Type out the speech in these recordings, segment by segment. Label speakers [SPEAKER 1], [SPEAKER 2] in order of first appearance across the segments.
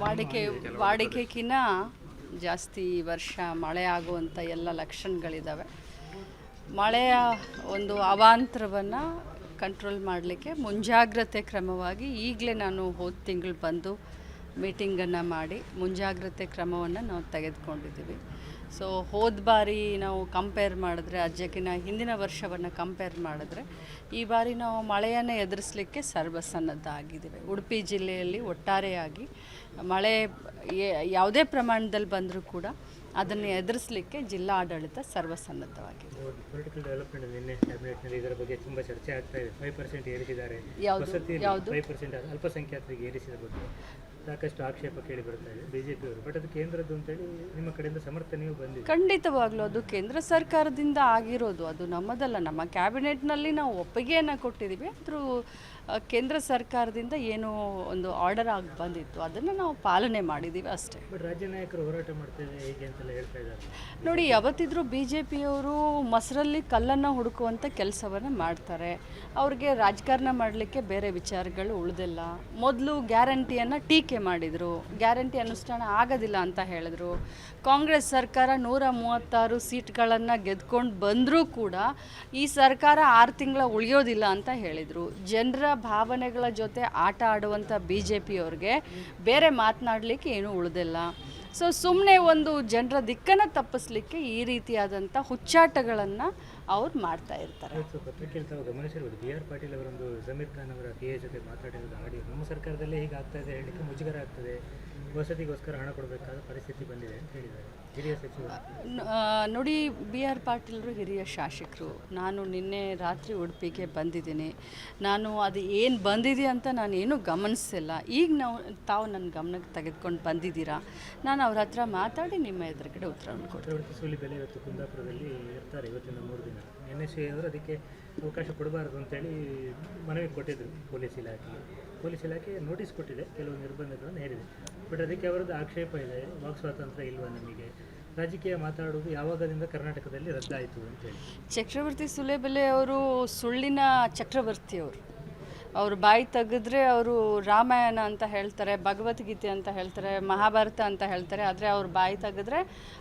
[SPEAKER 1] ವಾಡಿಕೆ ವಾಡಿಕೆಗಿನ್ನ ಜಾಸ್ತಿ ವರ್ಷ ಮಳೆ ಆಗುವಂಥ ಎಲ್ಲ ಲಕ್ಷಣಗಳಿದ್ದಾವೆ ಮಳೆಯ ಒಂದು ಅವಾಂತರವನ್ನು ಕಂಟ್ರೋಲ್ ಮಾಡಲಿಕ್ಕೆ ಮುಂಜಾಗ್ರತೆ ಕ್ರಮವಾಗಿ ಈಗಲೇ ನಾನು ಹೋದ ತಿಂಗಳು ಬಂದು ಮೀಟಿಂಗನ್ನು ಮಾಡಿ ಮುಂಜಾಗ್ರತೆ ಕ್ರಮವನ್ನು ನಾವು ತೆಗೆದುಕೊಂಡಿದ್ದೀವಿ. ಸೊ ಹೋದ ಬಾರಿ ನಾವು ಕಂಪೇರ್ ಮಾಡಿದ್ರೆ ಅಜ್ಜಕ್ಕಿನ ಹಿಂದಿನ ವರ್ಷವನ್ನು ಕಂಪೇರ್ ಮಾಡಿದ್ರೆ ಈ ಬಾರಿ ನಾವು ಮಳೆಯನ್ನು ಎದುರಿಸಲಿಕ್ಕೆ ಸರ್ವಸನ್ನದ್ಧ ಆಗಿದ್ದೀವಿ ಉಡುಪಿ ಜಿಲ್ಲೆಯಲ್ಲಿ ಒಟ್ಟಾರೆಯಾಗಿ ಮಳೆ ಯಾವುದೇ ಪ್ರಮಾಣದಲ್ಲಿ ಬಂದರೂ ಕೂಡ ಅದನ್ನು ಎದುರಿಸಲಿಕ್ಕೆ ಜಿಲ್ಲಾ ಆಡಳಿತ ಸರ್ವಸನ್ನದ್ಧವಾಗಿದೆ
[SPEAKER 2] ಪೊಲಿಟಿಕಲ್ ಡೆವಲಪ್ಮೆಂಟ್ ನಿನ್ನೆ ಕ್ಯಾಬಿನೆಟ್ನಲ್ಲಿ ಇದರ ಬಗ್ಗೆ ತುಂಬ ಚರ್ಚೆ ಆಗ್ತಾ ಇದೆ. ಫೈವ್ ಪರ್ಸೆಂಟ್ ಏರಿಸಿದ್ದಾರೆ.
[SPEAKER 1] ಯಾವುದು?
[SPEAKER 2] ವಸತಿ
[SPEAKER 1] ಯಾವುದು?
[SPEAKER 2] ಅಲ್ಪಸಂಖ್ಯಾತರಿಗೆ ಏರಿಸಿದ ಬಗ್ಗೆ. ಸಾಕಷ್ಟು ಆಕ್ಷೇಪ ಕೇಳಿ ಬರ್ತಾ ಇದೆ ಬಿಜೆಪಿ ಅವರು. ಬಟ್ ಅದು ಕೇಂದ್ರದ್ದು ಅಂತೇಳಿ ನಿಮ್ಮ ಕಡೆಯಿಂದ ಸಮರ್ಥನೆಯೂ ಬಂದಿದೆ.
[SPEAKER 1] ಖಂಡಿತವಾಗ್ಲೂ ಅದು ಕೇಂದ್ರ ಸರ್ಕಾರದಿಂದ ಆಗಿರೋದು. ಅದು ನಮ್ಮದಲ್ಲ. ನಮ್ಮ ಕ್ಯಾಬಿನೆಟ್ನಲ್ಲಿ ನಾವು ಒಪ್ಪಿಗೆಯನ್ನು ಕೊಟ್ಟಿದ್ದೀವಿ. ಆದರೂ ಕೇಂದ್ರ ಸರ್ಕಾರದಿಂದ ಏನೋ ಒಂದು ಆರ್ಡರ್ ಆಗಿ ಬಂದಿತ್ತು. ಅದನ್ನು ನಾವು ಪಾಲನೆ ಮಾಡಿದ್ದೀವಿ ಅಷ್ಟೇ.
[SPEAKER 2] ಬಟ್ ರಾಜ್ಯ ನಾಯಕರು ಹೋರಾಟ ಮಾಡ್ತೇವೆ ಹೇಗೆ ಅಂತೆಲ್ಲ ಹೇಳ್ತಾ ಇದ್ದಾರೆ.
[SPEAKER 1] ನೋಡಿ ಯಾವತ್ತಿದ್ರು ಬಿ ಜೆ ಪಿಯವರು ಮೊಸರಲ್ಲಿ ಕಲ್ಲನ್ನು ಹುಡುಕುವಂಥ ಕೆಲಸವನ್ನು ಮಾಡ್ತಾರೆ. ಅವ್ರಿಗೆ ರಾಜಕಾರಣ ಮಾಡಲಿಕ್ಕೆ ಬೇರೆ ವಿಚಾರಗಳು ಉಳಿದಿಲ್ಲ. ಮೊದಲು ಗ್ಯಾರಂಟಿಯನ್ನು ಟೀಕೆ ಮಾಡಿದರು, ಗ್ಯಾರಂಟಿ ಅನುಷ್ಠಾನ ಆಗೋದಿಲ್ಲ ಅಂತ ಹೇಳಿದ್ರು. ಕಾಂಗ್ರೆಸ್ ಸರ್ಕಾರ ನೂರ ಮೂವತ್ತಾರು ಸೀಟ್ಗಳನ್ನು ಗೆದ್ಕೊಂಡು ಬಂದರೂ ಕೂಡ ಈ ಸರ್ಕಾರ ಆರು ತಿಂಗಳ ಉಳಿಯೋದಿಲ್ಲ ಅಂತ ಹೇಳಿದರು. ಜನರ ಭಾವನೆಗಳ ಜೊತೆ ಆಟ ಆಡುವಂಥ ಬಿ ಜೆ ಪಿಯವ್ರಿಗೆ ಬೇರೆ ಮಾತನಾಡಲಿಕ್ಕೆ ಏನೂ ಉಳಿದಿಲ್ಲ. ಸೊ ಸುಮ್ಮನೆ ಒಂದು ಜನರ ದಿಕ್ಕನ್ನು ತಪ್ಪಿಸ್ಲಿಕ್ಕೆ ಈ ರೀತಿಯಾದಂಥ ಹುಚ್ಚಾಟಗಳನ್ನು ಅವ್ರು ಮಾಡ್ತಾ ಇರ್ತಾರೆ.
[SPEAKER 2] ಪತ್ರಿಕೆಯಲ್ಲಿ ಗಮನಿಸಿರ್ಬೋದು ಬಿ ಆರ್ ಪಾಟೀಲ್ ಅವರೊಂದು ಜಮೀರ್ ಖಾನ್ ಅವರ ಪಿ ಎ ಜೊತೆ ಮಾತಾಡಿರೋದು ಆಡಿಯೋ. ನಮ್ಮ ಸರ್ಕಾರದಲ್ಲೇ ಹೀಗೆ ಆಗ್ತಾ ಇದೆ ಹೇಳಲಿಕ್ಕೆ ಮುಜುಗರ ಆಗ್ತದೆ. ವಸತಿಗೋಸ್ಕರ ಹಣ ಕೊಡಬೇಕಾದ ಪರಿಸ್ಥಿತಿ ಬಂದಿದೆ ಅಂತ ಹೇಳಿದ್ದಾರೆ. ಹಿರಿಯ ಸಚಿವರು.
[SPEAKER 1] ನೋಡಿ ಬಿ ಆರ್ ಪಾಟೀಲ್ರು ಹಿರಿಯ ಶಾಸಕರು. ನಾನು ನಿನ್ನೆ ರಾತ್ರಿ ಉಡುಪಿಗೆ ಬಂದಿದ್ದೀನಿ. ನಾನು ಅದು ಏನು ಬಂದಿದೆ ಅಂತ ನಾನು ಏನೂ ಗಮನಿಸಿಲ್ಲ ಈಗ ನಾವು ತಾವು ನನ್ನ ಗಮನಕ್ಕೆ ತೆಗೆದುಕೊಂಡು ಬಂದಿದ್ದೀರಾ? ನಾನು ಅವ್ರ ಹತ್ರ ಮಾತಾಡಿ ನಿಮ್ಮ ಎದುರುಗಡೆ ಉತ್ತರವನ್ನು ಕೊಡ್ತೀನಿ.
[SPEAKER 2] ಚಕ್ರವರ್ತಿ ಸೂಲಿ ಬೆಲೆ ಇವತ್ತು ಕುಂದಾಪುರದಲ್ಲಿ ಇರ್ತಾರೆ. ಇವತ್ತಿನ ಮೂರು ದಿನ. ಎನ್ ಎಸ್ ಅವರು ಅದಕ್ಕೆ ಅವಕಾಶ ಕೊಡಬಾರ್ದು ಅಂತೇಳಿ ಮನವಿ ಕೊಟ್ಟಿದ್ದರು ಪೊಲೀಸ್ ಇಲಾಖೆ. ಪೊಲೀಸ್ ಇಲಾಖೆ ನೋಟಿಸ್ ಕೊಟ್ಟಿದೆ, ಕೆಲವು ನಿರ್ಬಂಧಗಳನ್ನು ಹೇರಿದೆ. ಬಟ್ ಅದಕ್ಕೆ ಅವರದ್ದು ಆಕ್ಷೇಪ ಇದೆ, ವಾಕ್ ಸ್ವಾತಂತ್ರ್ಯ ಇಲ್ವಾ ನಮಗೆ? ರಾಜಕೀಯ ಮಾತಾಡುವುದು ಯಾವಾಗದಿಂದ ಕರ್ನಾಟಕದಲ್ಲಿ ರದ್ದಾಯಿತು ಅಂತೇಳಿ.
[SPEAKER 1] ಚಕ್ರವರ್ತಿ ಸುಲೇಬೆಲೆ ಅವರು ಸುಳ್ಳಿನ ಚಕ್ರವರ್ತಿಯವರು. ಅವರು ಬಾಯಿ ತೆಗೆದ್ರೆ ಅವರು ರಾಮಾಯಣ ಅಂತ ಹೇಳ್ತಾರೆ, ಭಗವದ್ಗೀತೆ ಅಂತ ಹೇಳ್ತಾರೆ, ಮಹಾಭಾರತ ಅಂತ ಹೇಳ್ತಾರೆ, ಆದರೆ ಅವ್ರ ಬಾಯಿ ತೆಗೆದ್ರೆ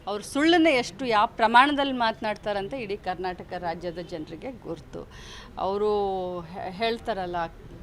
[SPEAKER 1] ಅವ್ರ ಸುಳ್ಳನ್ನ ಎಷ್ಟು ಯಾವ ಪ್ರಮಾಣದಲ್ಲಿ ಮಾತನಾಡ್ತಾರಂತ ಇಡೀ ಕರ್ನಾಟಕ ರಾಜ್ಯದ ಜನರಿಗೆ ಗುರ್ತು. ಅವರು ಹೇಳ್ತಾರಲ್ಲ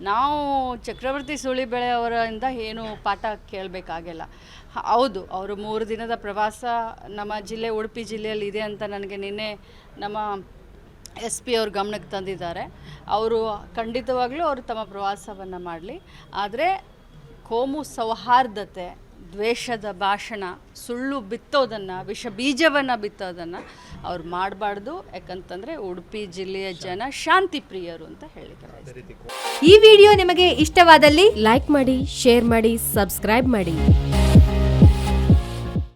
[SPEAKER 1] ನಾವು ಚಕ್ರವರ್ತಿ ಸುಳಿಬೆಳೆ ಅವರಿಂದ ಏನು ಪಾಠ ಕೇಳಬೇಕಾಗಿಲ್ಲ. ಹೌದು, ಅವರು ಮೂರು ದಿನದ ಪ್ರವಾಸ ನಮ್ಮ ಜಿಲ್ಲೆ, ಉಡುಪಿ ಜಿಲ್ಲೆಯಲ್ಲಿ ಇದೆ ಅಂತ ನನಗೆ ನಿನ್ನೆ ನಮ್ಮ ಎಸ್ ಪಿ ಅವ್ರ ಗಮನಕ್ಕೆ ತಂದಿದ್ದಾರೆ. ಅವರು ಖಂಡಿತವಾಗಲೂ ಅವರು ತಮ್ಮ ಪ್ರವಾಸವನ್ನು ಮಾಡಲಿ. ಆದರೆ ಕೋಮು ಸೌಹಾರ್ದತೆ ದ್ವೇಷದ ಭಾಷಣ ಸುಳ್ಳು ಬಿತ್ತೋದನ್ನು ವಿಷ ಬೀಜವನ್ನು ಬಿತ್ತೋದನ್ನು ಅವ್ರು ಮಾಡಬಾರ್ದು. ಯಾಕಂತಂದರೆ ಉಡುಪಿ ಜಿಲ್ಲೆಯ ಜನ ಶಾಂತಿ ಪ್ರಿಯರು ಅಂತ ಹೇಳಿದ್ದಾರೆ.
[SPEAKER 3] ಈ ವಿಡಿಯೋ ನಿಮಗೆ ಇಷ್ಟವಾದಲ್ಲಿ ಲೈಕ್ ಮಾಡಿ ಶೇರ್ ಮಾಡಿ ಸಬ್ಸ್ಕ್ರೈಬ್ ಮಾಡಿ.